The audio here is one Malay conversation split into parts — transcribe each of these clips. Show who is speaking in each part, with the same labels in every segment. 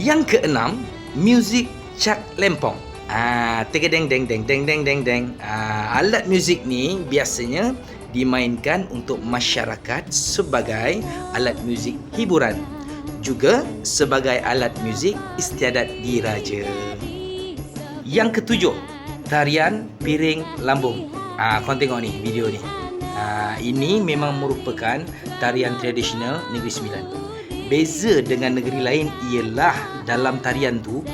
Speaker 1: Yang keenam, muzik cak lempong. Ah, tegedeng deng deng deng deng deng deng. Ah, alat muzik ni biasanya dimainkan untuk masyarakat sebagai alat muzik hiburan. Juga sebagai alat muzik istiadat diraja. Yang ketujuh, tarian piring lambung. Ah, kau tengok ni video ni. Ah, ini memang merupakan tarian tradisional Negeri Sembilan. Beza dengan negeri lain ialah dalam tarian tu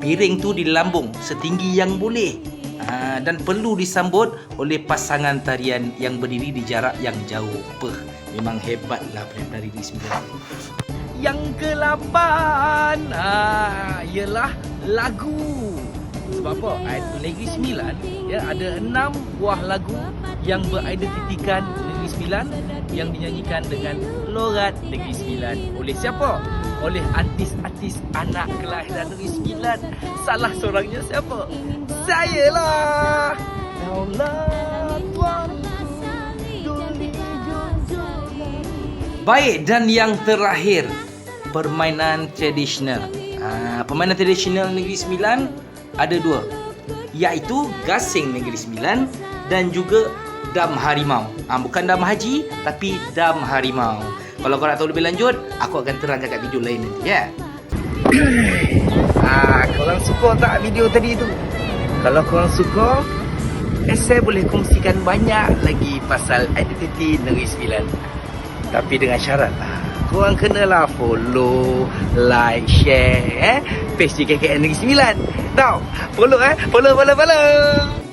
Speaker 1: piring tu dilambung setinggi yang boleh. Ah, dan perlu disambut oleh pasangan tarian yang berdiri di jarak yang jauh. Peh, memang hebatlah penari Negeri Sembilan. Yang ke-8 ah, ialah lagu. Sebab apa? Ah, Negeri Sembilan ya ada enam buah lagu yang beridentitikan Negeri Sembilan yang dinyanyikan dengan lorat Negeri Sembilan. Oleh siapa? Oleh artis-artis anak kelahiran Negeri Sembilan. Salah seorangnya siapa? Saya lah. Baik dan yang terakhir permainan tradisional. Ha, permainan tradisional Negeri Sembilan ada dua iaitu gasing Negeri Sembilan dan juga dam harimau. Ha, bukan dam haji tapi dam harimau. Kalau nak tahu lebih lanjut, aku akan terangkan kat video lain nanti ya. Ah, korang suka tak video tadi tu? Kalau korang suka, eh, saya boleh kongsikan banyak lagi pasal identiti Negeri Sembilan. Tapi dengan syarat lah. Korang kenalah follow, like, share eh. Page JKKN Negeri Sembilan. Tahu? Follow eh. Follow, follow, follow.